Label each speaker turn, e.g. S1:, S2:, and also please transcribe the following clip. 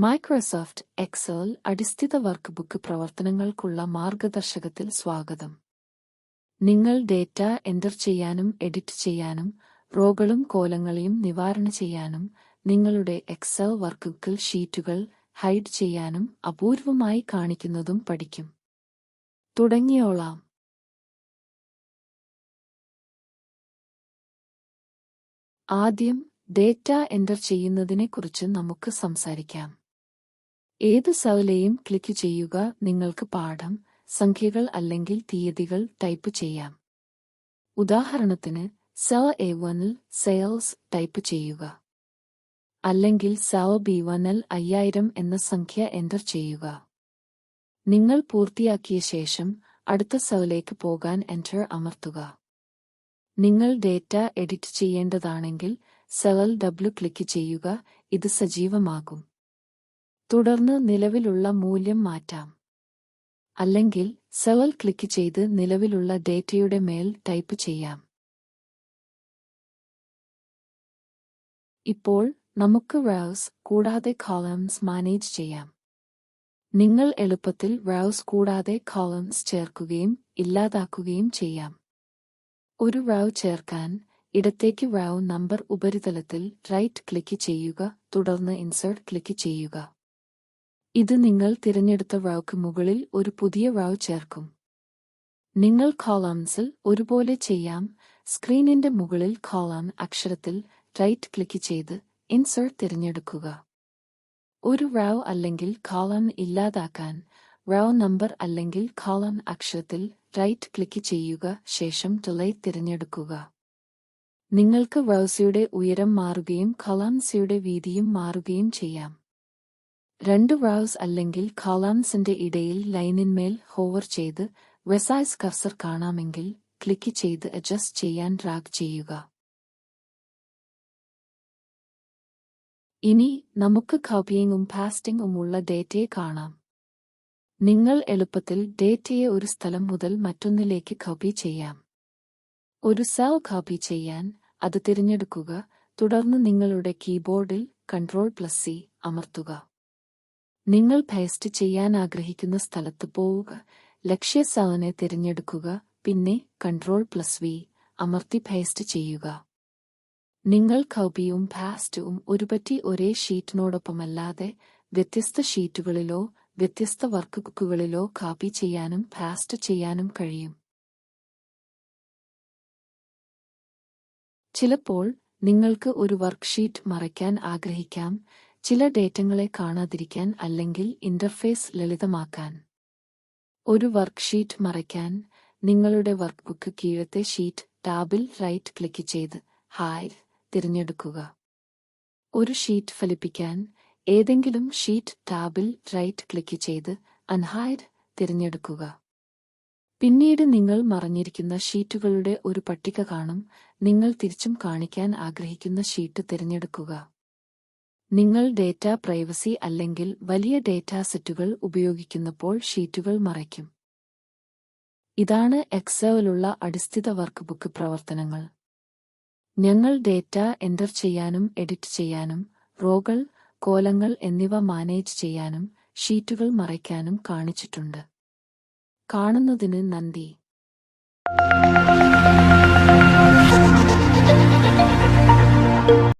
S1: Microsoft Excel അടിസ്ഥിത workbook പ്രവർത്തനങ്ങൾക്കുള്ള മാർഗദർശകത്തിൽ സ്വാഗതം. നിങ്ങൾ ഡേറ്റ എന്റർ ചെയ്യാനും എഡിറ്റ് ചെയ്യാനും റോകളും കോലങ്ങളെയും നിവാരണ ചെയ്യാനും നിങ്ങളുടെ എക്സൽ വർക്ക് ബുക്കിൽ ഷീറ്റുകൾ ഹൈഡ് ചെയ്യാനും അപൂർവമായി കാണിക്കുന്നതും പഠിക്കും. തുടങ്ങിയോളാം. ആദ്യം ഡേറ്റ എന്റർ ചെയ്യുന്നതിനെക്കുറിച്ച് നമുക്ക് സംസാരിക്കാം. ഏത് സൗലയും ക്ലിക്ക് ചെയ്യുക നിങ്ങൾക്ക് പാഠം സംഖ്യകൾ അല്ലെങ്കിൽ തീയതികൾ ടൈപ്പ് ചെയ്യാം. ഉദാഹരണത്തിന് സ എ വണിൽ സെയിൽസ് ടൈപ്പ് ചെയ്യുക. അല്ലെങ്കിൽ സെൽ ബി വണിൽ അയ്യായിരം എന്ന സംഖ്യ എന്റർ ചെയ്യുക. നിങ്ങൾ പൂർത്തിയാക്കിയ ശേഷം അടുത്ത സൗലേക്ക് പോകാൻ എന്റർ അമർത്തുക. നിങ്ങൾ ഡേറ്റ എഡിറ്റ് ചെയ്യേണ്ടതാണെങ്കിൽ സെവൽ ഡബ്ല്യു ക്ലിക്ക് ചെയ്യുക ഇത് സജീവമാകും. തുടർന്ന് നിലവിലുള്ള മൂല്യം മാറ്റാം. അല്ലെങ്കിൽ സെവൽ ക്ലിക്ക് ചെയ്ത് നിലവിലുള്ള ഡേറ്റയുടെ മേൽ ടൈപ്പ് ചെയ്യാം. ഇപ്പോൾ നമുക്ക് റൗസ് കൂടാതെ കോളംസ് മാനേജ് ചെയ്യാം. നിങ്ങൾ എളുപ്പത്തിൽ റൗസ് കൂടാതെ കോളംസ് ചേർക്കുകയും ഇല്ലാതാക്കുകയും ചെയ്യാം. ഒരു റൗ ചേർക്കാൻ ഇടത്തേക്ക് റൗ നമ്പർ ഉപരിതലത്തിൽ റൈറ്റ് ക്ലിക്ക് ചെയ്യുക തുടർന്ന് ഇൻസേർട്ട് ക്ലിക്ക് ചെയ്യുക. ഇത് നിങ്ങൾ തിരഞ്ഞെടുത്ത റൗക്ക് മുകളിൽ ഒരു പുതിയ റൗ ചേർക്കും. നിങ്ങൾ കോളംസിൽ ഒരുപോലെ ചെയ്യാം. സ്ക്രീനിന്റെ മുകളിൽ കോളം അക്ഷരത്തിൽ റൈറ്റ് ക്ലിക്ക് ചെയ്ത് ഇൻസേർട്ട് തിരഞ്ഞെടുക്കുക. ഒരു റൗ അല്ലെങ്കിൽ കോളം ഇല്ലാതാക്കാൻ റൗ നമ്പർ അല്ലെങ്കിൽ കോളം അക്ഷരത്തിൽ റൈറ്റ് ക്ലിക്ക് ചെയ്യുക ശേഷം ഡിലൈറ്റ് തിരഞ്ഞെടുക്കുക. നിങ്ങൾക്ക് റൗസിയുടെ ഉയരം മാറുകയും കൊളാംസിയുടെ വീതിയും മാറുകയും ചെയ്യാം. രണ്ട് റൗസ് അല്ലെങ്കിൽ കോളാംസിന്റെ ഇടയിൽ ലൈനിന്മേൽ ഹോവർ ചെയ്ത് വെസൈസ് കർസർ കാണാമെങ്കിൽ ക്ലിക്ക് ചെയ്ത് അഡ്ജസ്റ്റ് ചെയ്യാൻ ഡ്രാഗ് ചെയ്യുക. ഇനി നമുക്ക് കോപ്പിയിങ്ങും ഫാസ്റ്റിംഗും ഉള്ള ഡേറ്റയെ കാണാം. നിങ്ങൾ എളുപ്പത്തിൽ ഡേറ്റയെ ഒരു സ്ഥലം മുതൽ മറ്റൊന്നിലേക്ക് കോപ്പി ചെയ്യാം. ഒരു സെൽ കോപ്പി ചെയ്യാൻ അത് തിരഞ്ഞെടുക്കുക തുടർന്ന് നിങ്ങളുടെ കീബോർഡിൽ കൺട്രോൾ പ്ലസ് സി അമർത്തുക. നിങ്ങൾ പേസ്റ്റ് ചെയ്യാൻ ആഗ്രഹിക്കുന്ന സ്ഥലത്ത് പോവുക. ലക്ഷ്യ സെല്ലിനെ തിരഞ്ഞെടുക്കുക. പിന്നെ കൺട്രോൾ പ്ലസ് വി അമർത്തി പേസ്റ്റ് ചെയ്യുക. നിങ്ങൾ കൗബിയും ഫാസ്റ്റും ഒരുപറ്റി ഒരേ ഷീറ്റിനോടൊപ്പമല്ലാതെ വ്യത്യസ്ത ഷീറ്റുകളിലോ വ്യത്യസ്ത വർക്ക് ബുക്കുകളിലോ കാപ്പി ചെയ്യാനും ഫാസ്റ്റ് ചെയ്യാനും കഴിയും. ചിലപ്പോൾ നിങ്ങൾക്ക് ഒരു വർക്ക്ഷീറ്റ് മറയ്ക്കാൻ ആഗ്രഹിക്കാം. ചില ഡേറ്റങ്ങളെ കാണാതിരിക്കാൻ അല്ലെങ്കിൽ ഇന്റർഫേസ് ലളിതമാക്കാൻ. ഒരു വർക്ക്ഷീറ്റ് മറയ്ക്കാൻ നിങ്ങളുടെ വർക്ക്ബുക്ക് കീഴത്തെ ഷീറ്റ് ടാബിൽ റൈറ്റ് ക്ലിക്ക് ചെയ്ത് ഹായ് തിരഞ്ഞെടുക്കുക. ഒരു ഷീറ്റ് ഫലിപ്പിക്കാൻ ഏതെങ്കിലും ഷീറ്റ് ടാബിൽ റൈറ്റ് ക്ലിക്ക് ചെയ്ത് അൺഹൈഡ് തിരഞ്ഞെടുക്കുക. പിന്നീട് നിങ്ങൾ മറഞ്ഞിരിക്കുന്ന ഷീറ്റുകളുടെ ഒരു പട്ടിക കാണും. നിങ്ങൾ തിരിച്ചും കാണിക്കാൻ ആഗ്രഹിക്കുന്ന ഷീറ്റ് തിരഞ്ഞെടുക്കുക. നിങ്ങൾ ഡേറ്റ പ്രൈവസി അല്ലെങ്കിൽ വലിയ ഡേറ്റാ സെറ്റുകൾ ഉപയോഗിക്കുന്നപ്പോൾ ഷീറ്റുകൾ മറയ്ക്കും. ഇതാണ് എക്സലിലുള്ള അടിസ്ഥിത വർക്ക് ബുക്ക് പ്രവർത്തനങ്ങൾ. ഞങ്ങൾ ഡേറ്റ എന്റർ ചെയ്യാനും എഡിറ്റ് ചെയ്യാനും റോകൾ കോലങ്ങൾ എന്നിവ മാനേജ് ചെയ്യാനും ഷീറ്റുകൾ മറയ്ക്കാനും കാണിച്ചിട്ടുണ്ട്. കാണുന്നതിന് നന്ദി.